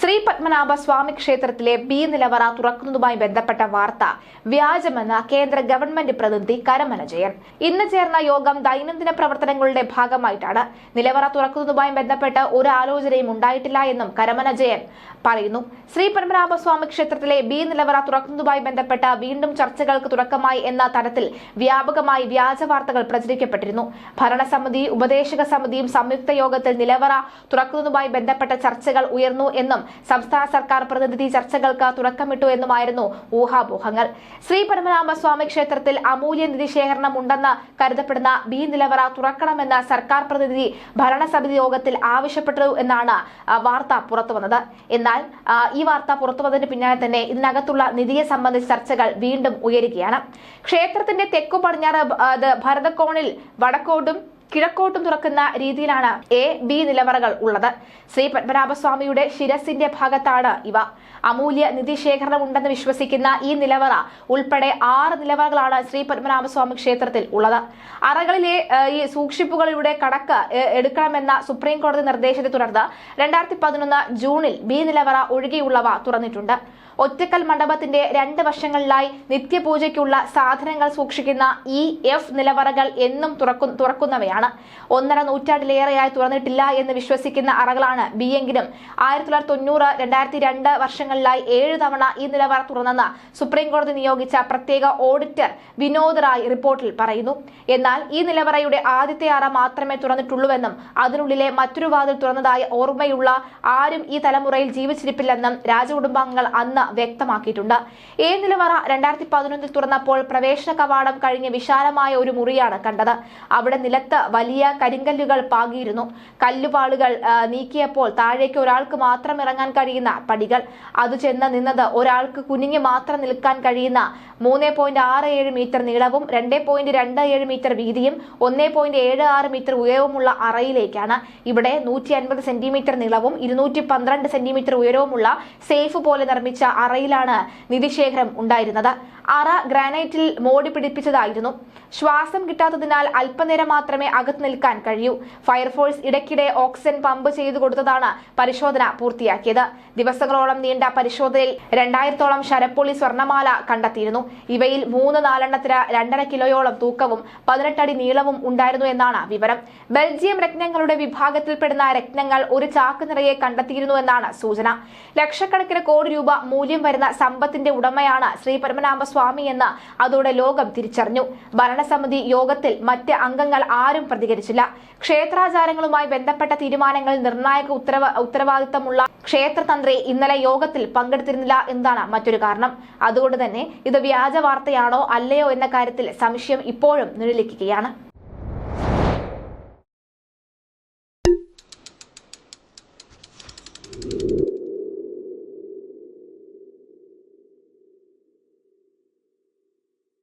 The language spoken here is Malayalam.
ശ്രീ പത്മനാഭ സ്വാമി ക്ഷേത്രത്തിലെ ബി നിലവറ തുറക്കുന്നതുമായി ബന്ധപ്പെട്ട വാർത്ത. വ്യാജമെന്ന് കേന്ദ്ര ഗവൺമെന്റ് പ്രതിനിധി കരമന ജയൻ. ഇന്ന് ചേർന്ന യോഗം ദൈനംദിന പ്രവർത്തനങ്ങളുടെ ഭാഗമായിട്ടാണ്. നിലവറ തുറക്കുന്നതുമായി ബന്ധപ്പെട്ട് ഒരു ആലോചനയും ഉണ്ടായിട്ടില്ല എന്നും കരമന ജയൻ പറയുന്നു. ശ്രീ പത്മനാഭ സ്വാമി ക്ഷേത്രത്തിലെ ബി നിലവറ തുറക്കുന്നതുമായി ബന്ധപ്പെട്ട വീണ്ടും ചർച്ചകൾക്ക് തുടക്കമായി എന്ന തരത്തിൽ വ്യാപകമായി വ്യാജ വാർത്തകൾ പ്രചരിക്കപ്പെട്ടിരുന്നു. ഭരണസമിതി ഉപദേശക സമിതിയും സംയുക്ത യോഗത്തിൽ നിലവറ തുറക്കുന്നതുമായി ബന്ധപ്പെട്ട ചർച്ചകൾ ഉയർന്നു എന്നും സംസ്ഥാന സർക്കാർ പ്രതിനിധി ചർച്ചകൾക്ക് തുടക്കമിട്ടു എന്നുമായിരുന്നു ഊഹാപോഹങ്ങൾ. ശ്രീ പരമനാമസ്വാമി ക്ഷേത്രത്തിൽ അമൂല്യ നിധി ശേഖരണം ഉണ്ടെന്ന് കരുതപ്പെടുന്ന ബി നിലവറ തുറക്കണമെന്ന് സർക്കാർ പ്രതിനിധി ഭരണസമിതി യോഗത്തിൽ ആവശ്യപ്പെട്ടു എന്നാണ് വാർത്ത പുറത്തുവന്നത് എന്നാൽ ഈ വാർത്ത പുറത്തുവന്നതിന് പിന്നാലെ തന്നെ ഇതിനകത്തുള്ള നിധിയെ സംബന്ധിച്ച ചർച്ചകൾ വീണ്ടും ഉയരുകയാണ്. ക്ഷേത്രത്തിന്റെ തെക്കു പടിഞ്ഞാറ് ഭരതക്കോണിൽ വടക്കോട്ടും കിഴക്കോട്ടും തുറക്കുന്ന രീതിയിലാണ് എ ബി നിലവറകൾ ഉള്ളത്. ശ്രീ പത്മനാഭസ്വാമിയുടെ ശിരസിന്റെ ഭാഗത്താണ് ഇവ. അമൂല്യ നിധി ശേഖരണം ഉണ്ടെന്ന് വിശ്വസിക്കുന്ന ഈ നിലവറ ഉൾപ്പെടെ ആറ് നിലവറകളാണ് ശ്രീ പത്മനാഭസ്വാമി ക്ഷേത്രത്തിൽ ഉള്ളത്. അറകളിലെ ഈ സൂക്ഷിപ്പുകളുടെ കണക്ക് എടുക്കണമെന്ന സുപ്രീം കോടതി നിർദ്ദേശത്തെ തുടർന്ന് രണ്ടായിരത്തി പതിനൊന്ന് ജൂണിൽ ബി നിലവറ ഒഴികെയുള്ളവ തുറന്നിട്ടുണ്ട്. ഒറ്റക്കൽ മണ്ഡപത്തിന്റെ രണ്ട് വശങ്ങളിലായി നിത്യപൂജയ്ക്കുള്ള സാധനങ്ങൾ സൂക്ഷിക്കുന്ന ഇ എഫ് നിലവറകൾ എന്നും തുറക്കു തുറക്കുന്നവയാണ് ഒന്നര നൂറ്റാണ്ടിലേറെയായി തുറന്നിട്ടില്ല എന്ന് വിശ്വസിക്കുന്ന അറകളാണ് ബി എങ്കിലും. ആയിരത്തി തൊള്ളായിരത്തി തൊണ്ണൂറ് രണ്ടായിരത്തി രണ്ട് വർഷങ്ങളിലായി ഏഴ് തവണ ഈ നിലവറ തുറന്നെന്ന് സുപ്രീം കോടതി നിയോഗിച്ച പ്രത്യേക ഓഡിറ്റർ വിനോദ് റായ് റിപ്പോർട്ടിൽ പറയുന്നു. എന്നാൽ ഈ നിലവറയുടെ ആദ്യത്തെ അറ മാത്രമേ തുറന്നിട്ടുള്ളൂവെന്നും അതിനുള്ളിലെ മറ്റൊരു വാതിൽ തുറന്നതായി ഓർമ്മയുള്ള ആരും ഈ തലമുറയിൽ ജീവിച്ചിരിപ്പില്ലെന്നും രാജകുടുംബാംഗങ്ങൾ അന്ന് വ്യക്തമാക്കിയിട്ടുണ്ട്. ഈ നിലവറ രണ്ടായിരത്തി പതിനൊന്നിൽ തുറന്നപ്പോൾ പ്രവേശന കവാടം കഴിഞ്ഞ് വിശാലമായ ഒരു മുറിയാണ് കണ്ടത്. അവിടെ നിലത്ത് വലിയ കരിങ്കല്ലുകൾ പാകിയിരുന്നു. കല്ലുപാളുകൾ നീക്കിയപ്പോൾ താഴേക്ക് ഒരാൾക്ക് മാത്രം ഇറങ്ങാൻ കഴിയുന്ന പടികൾ. അത് ചെന്ന് നിന്നത് ഒരാൾക്ക് കുനിഞ്ഞു മാത്രം നിൽക്കാൻ കഴിയുന്ന മൂന്ന് പോയിന്റ് ആറ് ഏഴ് മീറ്റർ നീളവും രണ്ട് പോയിന്റ് രണ്ട് ഏഴ് മീറ്റർ വീതിയും ഒന്ന് പോയിന്റ് ഏഴ് ആറ് മീറ്റർ ഉയരവുമുള്ള അറയിലേക്കാണ്. ഇവിടെ നൂറ്റി അൻപത് സെന്റിമീറ്റർ നീളവും ഇരുന്നൂറ്റി പന്ത്രണ്ട് സെന്റിമീറ്റർ ഉയരവുമുള്ള സേഫ് പോലെ നിർമ്മിച്ച അറയിലാണ് നിധിശേഖരം ഉണ്ടായിരുന്നത്. അറ ഗ്രാനൈറ്റിൽ മോടി പിടിപ്പിച്ചതായിരുന്നു. ശ്വാസം കിട്ടാത്തതിനാൽ അല്പനേരം മാത്രമേ അകത്ത് നിൽക്കാൻ കഴിയൂ. ഫയർഫോഴ്സ് ഇടയ്ക്കിടെ ഓക്സിജൻ പമ്പ് ചെയ്തു കൊടുത്തതാണ് പരിശോധന പൂർത്തിയാക്കിയത്. ദിവസങ്ങളോളം നീണ്ട പരിശോധനയിൽ രണ്ടായിരത്തോളം ശരപ്പൊളി സ്വർണമാല കണ്ടെത്തിയിരുന്നു. ഇവയിൽ മൂന്ന് നാലെണ്ണത്തിന് രണ്ടര കിലോയോളം തൂക്കവും പതിനെട്ടടി നീളവും ഉണ്ടായിരുന്നു എന്നാണ് വിവരം. ബെൽജിയം രത്നങ്ങളുടെ വിഭാഗത്തിൽപ്പെടുന്ന രത്നങ്ങൾ ഒരു ചാക്ക് നിറയെ കണ്ടെത്തിയിരുന്നു എന്നാണ് സൂചന. ലക്ഷക്കണക്കിന് കോടി രൂപ മൂല്യം വരുന്ന സമ്പത്തിന്റെ ഉടമയാണ് ശ്രീ പരമനാഭ സ്വാമി എന്ന് അതോടെ ലോകം തിരിച്ചറിഞ്ഞു. ഭരണസമിതി യോഗത്തിൽ മറ്റ് അംഗങ്ങൾ ആരും പ്രതികരിച്ചില്ല. ക്ഷേത്രാചാരങ്ങളുമായി ബന്ധപ്പെട്ട തീരുമാനങ്ങൾ നിർണായക ഉത്തരവ ഉത്തരവാദിത്തമുള്ള ക്ഷേത്രതന്ത്രി ഇന്നലെ യോഗത്തിൽ പങ്കെടുത്തിരുന്നില്ല എന്നതാണ് മറ്റൊരു കാരണം. അതുകൊണ്ട് തന്നെ ഇത് വ്യാജ വാർത്തയാണോ അല്ലയോ എന്ന കാര്യത്തിൽ സംശയം ഇപ്പോഴും നിഴലിക്കുകയാണ്.